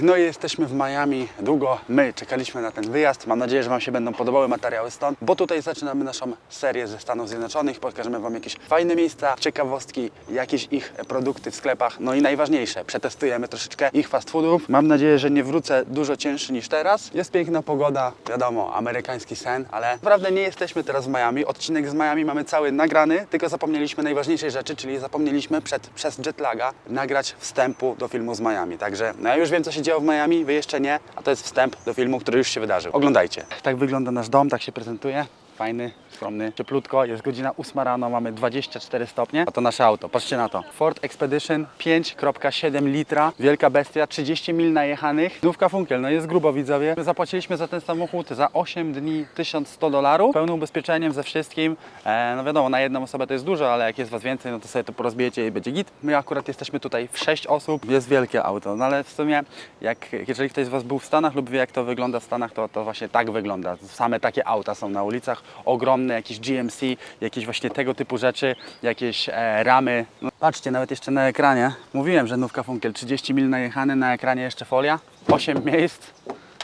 no i jesteśmy w Miami. Długo my czekaliśmy na ten wyjazd. Mam nadzieję, że Wam się będą podobały materiały stąd, bo tutaj zaczynamy naszą serię ze Stanów Zjednoczonych. Pokażemy Wam jakieś fajne miejsca, ciekawostki, jakieś ich produkty w sklepach. No i najważniejsze, przetestujemy troszeczkę ich fast foodów. Mam nadzieję, że nie wrócę dużo cięższy niż teraz. Jest piękna pogoda, wiadomo, amerykański sen, ale naprawdę nie jesteśmy teraz w Miami. Odcinek z Miami mamy cały nagrany, tylko zapomnieliśmy najważniejszej rzeczy, czyli zapomnieliśmy przed, przez jetlaga nagrać wstępu do filmu z Miami. Także no ja już wiem, co się działo w Miami, wy jeszcze nie, a to jest wstęp do filmu, który już się wydarzył. Oglądajcie. Tak wygląda nasz dom, tak się prezentuje. Fajny, skromny, cieplutko. Jest godzina 8 rano, mamy 24 stopnie. A to nasze auto, patrzcie na to. Ford Expedition 5,7 litra. Wielka bestia, 30 mil najechanych. Nówka Funkiel, no jest grubo widzowie. My zapłaciliśmy za ten samochód za 8 dni 1100 dolarów. Pełnym ubezpieczeniem ze wszystkim. E, no wiadomo, na jedną osobę to jest dużo, ale jak jest was więcej, no to sobie to porozbijecie i będzie git. My akurat jesteśmy tutaj w 6 osób. Jest wielkie auto, no ale w sumie jak, jeżeli ktoś z was był w Stanach lub wie jak to wygląda w Stanach, to, to właśnie tak wygląda. Same takie auta są na ulicach. Ogromne, jakieś GMC, jakieś właśnie tego typu rzeczy, jakieś e, ramy. No, patrzcie, nawet jeszcze na ekranie. Mówiłem, że nówka Funkiel, 30 mil najechany, na ekranie jeszcze folia, 8 miejsc.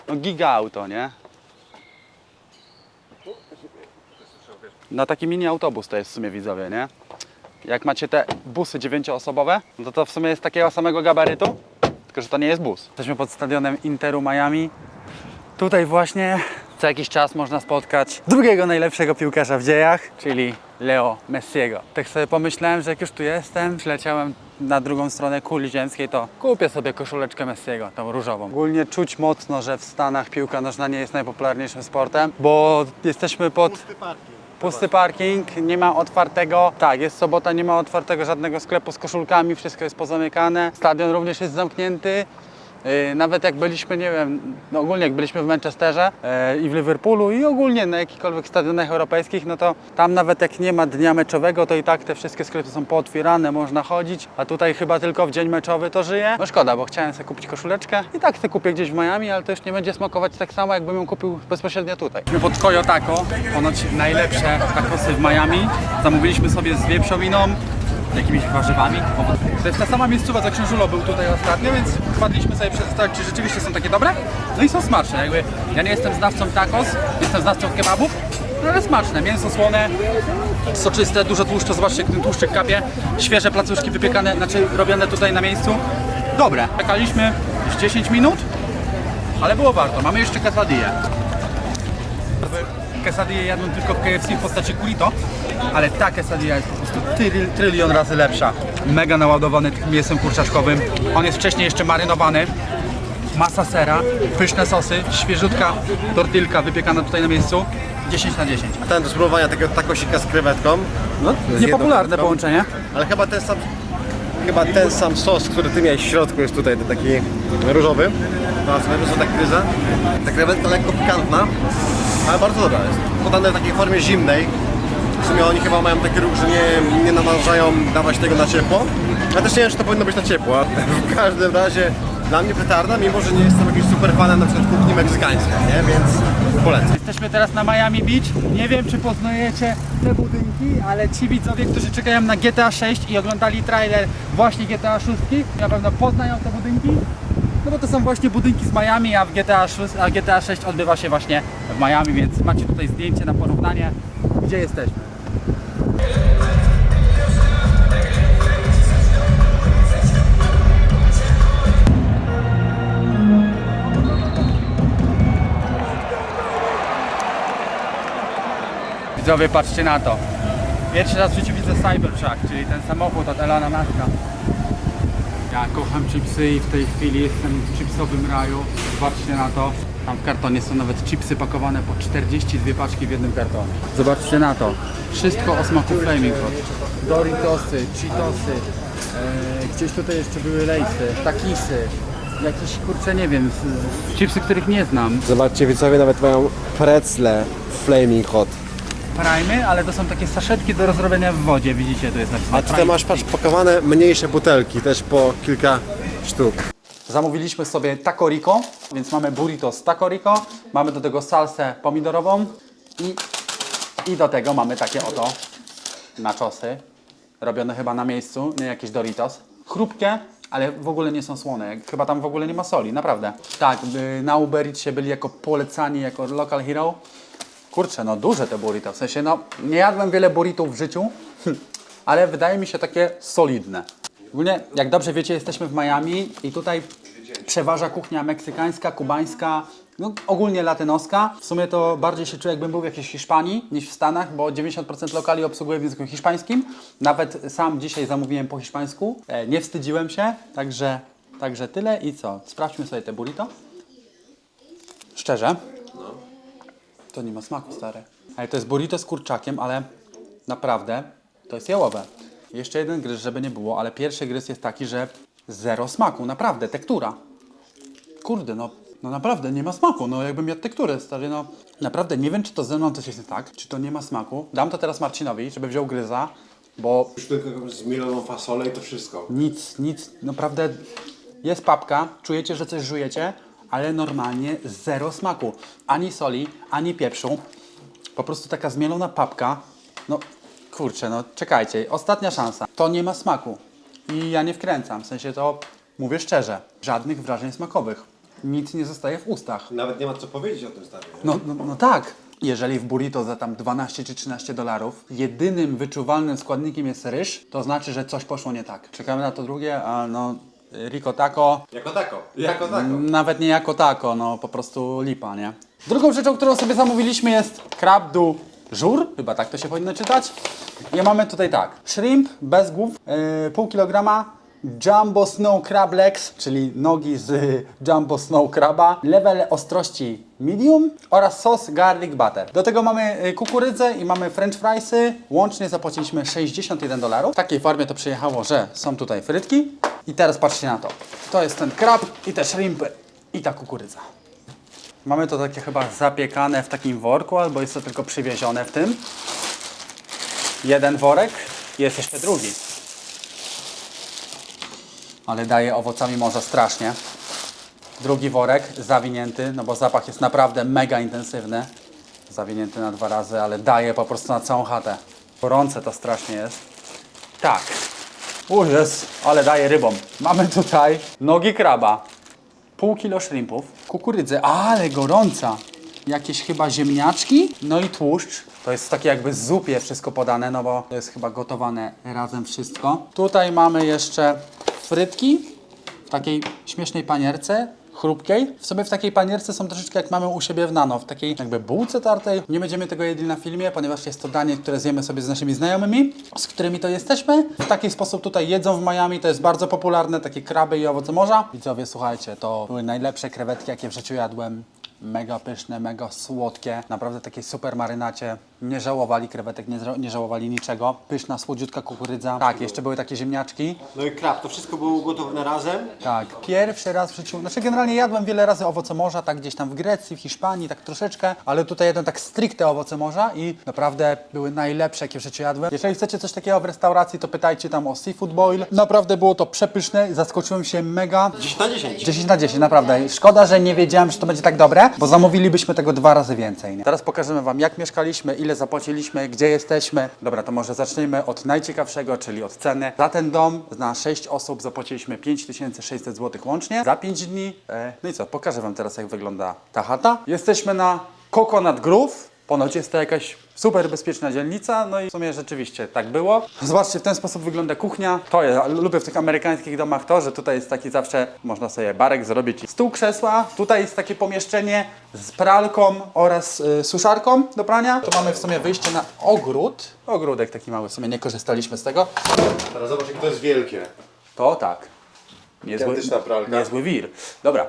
No giga auto, nie? Na taki mini autobus to jest w sumie widzowie, nie? Jak macie te busy dziewięcioosobowe, no to to w sumie jest takiego samego gabarytu, tylko że to nie jest bus. Jesteśmy pod stadionem Interu Miami. Tutaj właśnie co jakiś czas można spotkać drugiego najlepszego piłkarza w dziejach, czyli Leo Messiego. Tak sobie pomyślałem, że jak już tu jestem, przyleciałem na drugą stronę kuli ziemskiej, to kupię sobie koszuleczkę Messiego, tą różową. Ogólnie czuć mocno, że w Stanach piłka nożna nie jest najpopularniejszym sportem, bo jesteśmy pod... Pusty parking, nie ma otwartego. Tak, jest sobota, nie ma otwartego żadnego sklepu z koszulkami, wszystko jest pozamykane. Stadion również jest zamknięty. Yy, Nawet jak byliśmy, nie wiem, no ogólnie jak byliśmy w Manchesterze yy, i w Liverpoolu i ogólnie na jakichkolwiek stadionach europejskich, no to tam nawet jak nie ma dnia meczowego, to i tak te wszystkie sklepy są pootwierane, można chodzić, a tutaj chyba tylko w dzień meczowy to żyje. No szkoda, bo chciałem sobie kupić koszuleczkę i tak sobie kupię gdzieś w Miami, ale to już nie będzie smakować tak samo, jakbym ją kupił bezpośrednio tutaj. Pod Koyo Taco, ponoć najlepsze tacosy w Miami. Zamówiliśmy sobie z wieprzowiną, jakimiś warzywami. To jest ta sama miejscowa, co Książulo był tutaj ostatnio, więc wpadliśmy sobie przetestować, czy rzeczywiście są takie dobre. No i są smaczne. Jakby ja nie jestem znawcą tacos, jestem znawcą kebabów, no ale smaczne. Mięso słone, soczyste, dużo tłuszczu, zobaczcie jak ten kapie. Świeże placuszki wypiekane, znaczy robione tutaj na miejscu. Dobre. Czekaliśmy już 10 minut, ale było warto. Mamy jeszcze quesadillę. Quesadillę jadłem tylko w KFC w postaci curito, ale ta quesadilla jest po prostu tyry, trylion razy lepsza. Mega naładowany tym mięsem kurczaczkowym. On jest wcześniej jeszcze marynowany. Masa sera, pyszne sosy, świeżutka tortilka wypiekana tutaj na miejscu. 10 na 10. Ten do spróbowania tego takosika z krewetką. No, Z niepopularne jedną połączenie. Ale chyba ten sam chyba ten sam sos, który ty miałeś w środku jest tutaj ten taki różowy. No, sobie są tak. Ta krewetka lekko pikantna, ale bardzo dobra jest. Podane w takiej formie zimnej. W sumie oni chyba mają taki ruch, że nie, nie namarzają dawać tego na ciepło. Ja też nie wiem, czy to powinno być na ciepło. W każdym razie dla mnie petarda, mimo że nie jestem jakimś super fanem na przykład kuchni meksykańskiej, nie? Więc polecam. Jesteśmy teraz na Miami Beach. Nie wiem, czy poznajecie te budynki, ale ci widzowie, którzy czekają na GTA 6 i oglądali trailer właśnie GTA 6, na pewno poznają te budynki. No bo to są właśnie budynki z Miami, a w GTA 6, a GTA 6 odbywa się właśnie w Miami, więc macie tutaj zdjęcie na porównanie, gdzie jesteśmy. Widzowie, patrzcie na to. Pierwszy raz w życiu widzę Cybertruck, czyli ten samochód od Elona Muska. Ja kocham chipsy i w tej chwili jestem w chipsowym raju. Zobaczcie na to. Tam w kartonie są nawet chipsy pakowane po 42 paczki w jednym kartonie. Zobaczcie na to. Wszystko o smaku Flaming Hot. Doritosy, Cheetosy. E, gdzieś tutaj jeszcze były lejsy, takisy. Jakieś kurcze, nie wiem, s- s- chipsy, których nie znam. Zobaczcie, widzowie nawet mają precle Flaming Hot. Prime, ale to są takie saszetki do rozrobienia w wodzie. Widzicie, tu jest napisane A tutaj Prime. masz, patrz, pakowane mniejsze butelki, też po kilka sztuk. Zamówiliśmy sobie taco rico, więc mamy burrito z taco rico, mamy do tego salsę pomidorową i, i do tego mamy takie oto nachosy, robione chyba na miejscu, nie jakieś Doritos. Chrupkie, ale w ogóle nie są słone. Chyba tam w ogóle nie ma soli, naprawdę. Tak, y, na Uber Eatsie byli jako polecani, jako local hero. Kurczę, no duże te burrito. W sensie, no nie jadłem wiele burritów w życiu, ale wydaje mi się takie solidne. Ogólnie, jak dobrze wiecie, jesteśmy w Miami i tutaj przeważa kuchnia meksykańska, kubańska, no, ogólnie latynoska. W sumie to bardziej się czuję, jakbym był w jakiejś Hiszpanii niż w Stanach, bo 90% lokali obsługuję w języku hiszpańskim. Nawet sam dzisiaj zamówiłem po hiszpańsku. E, nie wstydziłem się, także, także tyle i co? Sprawdźmy sobie te burrito. Szczerze, to nie ma smaku, stary. Ale to jest burrito z kurczakiem, ale naprawdę to jest jałowe. Jeszcze jeden gryz, żeby nie było, ale pierwszy gryz jest taki, że zero smaku, naprawdę, tektura. Kurde, no, no naprawdę nie ma smaku, no jakbym jadł tekturę, stary, no. Naprawdę nie wiem, czy to ze mną coś jest nie tak, czy to nie ma smaku. Dam to teraz Marcinowi, żeby wziął gryza, bo Już tylko zmieloną fasolę i to wszystko. nic, nic, naprawdę jest papka, czujecie, że coś żujecie, ale normalnie zero smaku. Ani soli, ani pieprzu. Po prostu taka zmielona papka. No kurczę, no czekajcie, ostatnia szansa. To nie ma smaku. I ja nie wkręcam, w sensie to mówię szczerze. Żadnych wrażeń smakowych. Nic nie zostaje w ustach. Nawet nie ma co powiedzieć o tym stanie. No, no, no tak. Jeżeli w burrito za tam 12 czy 13 dolarów jedynym wyczuwalnym składnikiem jest ryż, to znaczy, że coś poszło nie tak. Czekamy na to drugie, a no Rico Taco, Jako tako. Jako tako. nawet nie jako taco, no po prostu lipa, nie? Drugą rzeczą, którą sobie zamówiliśmy jest crab du jour, chyba tak to się powinno czytać. I mamy tutaj tak, shrimp bez głów, yy, pół kilograma, Jumbo Snow Crab Legs, czyli nogi z Jumbo Snow Craba, level ostrości medium oraz sos garlic butter. Do tego mamy y, kukurydzę i mamy french friesy. Łącznie zapłaciliśmy 61 dolarów. W takiej formie to przyjechało, że są tutaj frytki. I teraz patrzcie na to. To jest ten krab i te shrimpy i ta kukurydza. Mamy to takie chyba zapiekane w takim worku, albo jest to tylko przywiezione w tym. Jeden worek, jest jeszcze drugi. Ale daje owocami morza strasznie. Drugi worek zawinięty, no bo zapach jest naprawdę mega intensywny. Zawinięty na dwa razy, ale daje po prostu na całą chatę. Gorące to strasznie jest. Tak. Jest, ale daje rybom. Mamy tutaj nogi kraba, pół kilo shrimpów, kukurydzę, ale gorąca. Jakieś chyba ziemniaczki, no i tłuszcz. To jest takie jakby z zupie wszystko podane, no bo to jest chyba gotowane razem wszystko. Tutaj mamy jeszcze frytki w takiej śmiesznej panierce, chrupkiej. W sobie w takiej panierce są troszeczkę jak mamy u siebie w nano, w takiej jakby bułce tartej. Nie będziemy tego jedli na filmie, ponieważ jest to danie, które zjemy sobie z naszymi znajomymi, z którymi to jesteśmy. W taki sposób tutaj jedzą w Miami, to jest bardzo popularne, takie kraby i owoce morza. Widzowie, słuchajcie, to były najlepsze krewetki, jakie w życiu jadłem. Mega pyszne, mega słodkie. Naprawdę takiej super marynacie. Nie żałowali krewetek, nie, ża- nie żałowali niczego. Pyszna, słodziutka kukurydza. Tak, jeszcze były takie ziemniaczki. No i krab, to wszystko było ugotowane razem. Tak, pierwszy raz w życiu, znaczy generalnie jadłem wiele razy owoce morza, tak gdzieś tam w Grecji, w Hiszpanii, tak troszeczkę, ale tutaj jadłem tak stricte owoce morza i naprawdę były najlepsze, jakie w życiu jadłem. Jeżeli chcecie coś takiego w restauracji, to pytajcie tam o Seafood Boil. Naprawdę było to przepyszne, zaskoczyłem się mega. 10 na 10. 10 na 10, naprawdę. Szkoda, że nie wiedziałem, że to będzie tak dobre, bo zamówilibyśmy tego dwa razy więcej. Nie? Teraz pokażemy Wam, jak mieszkaliśmy, ile zapłaciliśmy, gdzie jesteśmy. Dobra, to może zacznijmy od najciekawszego, czyli od ceny. Za ten dom na 6 osób zapłaciliśmy 5600 zł łącznie za 5 dni. E, No i co, pokażę Wam teraz, jak wygląda ta chata. Jesteśmy na Coconut Grove. Ponoć jest to jakaś super bezpieczna dzielnica, no i w sumie rzeczywiście tak było. Zobaczcie, w ten sposób wygląda kuchnia. To ja lubię w tych amerykańskich domach to, że tutaj jest taki zawsze, można sobie barek zrobić, stół, krzesła. Tutaj jest takie pomieszczenie z pralką oraz y, suszarką do prania. Tu mamy w sumie wyjście na ogród. Ogródek taki mały, w sumie nie korzystaliśmy z tego. Teraz zobacz, jak to jest wielkie. To tak. Niezły, pralka. niezły wir. Dobra,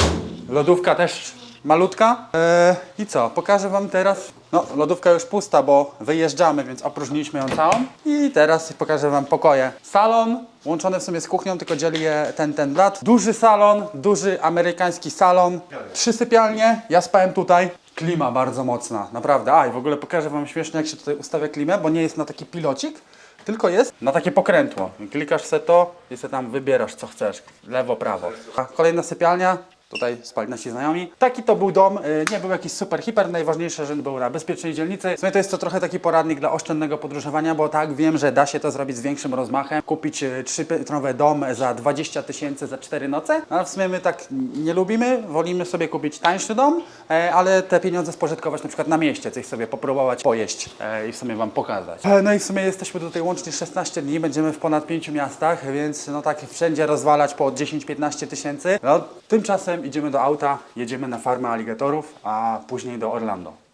lodówka też malutka. Eee, I co, pokażę Wam teraz. No, lodówka już pusta, bo wyjeżdżamy, więc opróżniliśmy ją całą. I teraz pokażę Wam pokoje. Salon, łączony w sumie z kuchnią, tylko dzieli je ten, ten brat. Duży salon, duży amerykański salon. Trzy sypialnie, ja spałem tutaj. Klima bardzo mocna, naprawdę. A i w ogóle pokażę Wam śmiesznie, jak się tutaj ustawia klimę, bo nie jest na taki pilocik, tylko jest na takie pokrętło. Klikasz se to i se tam wybierasz co chcesz. Lewo, prawo. A kolejna sypialnia, Tutaj spali nasi znajomi. Taki to był dom, y, nie był jakiś super hiper, najważniejsze, że był na bezpiecznej dzielnicy. W sumie to jest to trochę taki poradnik dla oszczędnego podróżowania, bo tak, wiem, że da się to zrobić z większym rozmachem, kupić y, trzypiętrowy dom za 20 tysięcy za 4 noce, No, ale w sumie my tak nie lubimy, wolimy sobie kupić tańszy dom, e, ale te pieniądze spożytkować na przykład na mieście, coś sobie popróbować pojeść e, i w sumie Wam pokazać. E, No i w sumie jesteśmy tutaj łącznie 16 dni, będziemy w ponad 5 miastach, więc no tak wszędzie rozwalać po 10-15 tysięcy. No, tymczasem idziemy do auta, jedziemy na farmę aligatorów, a później do Orlando.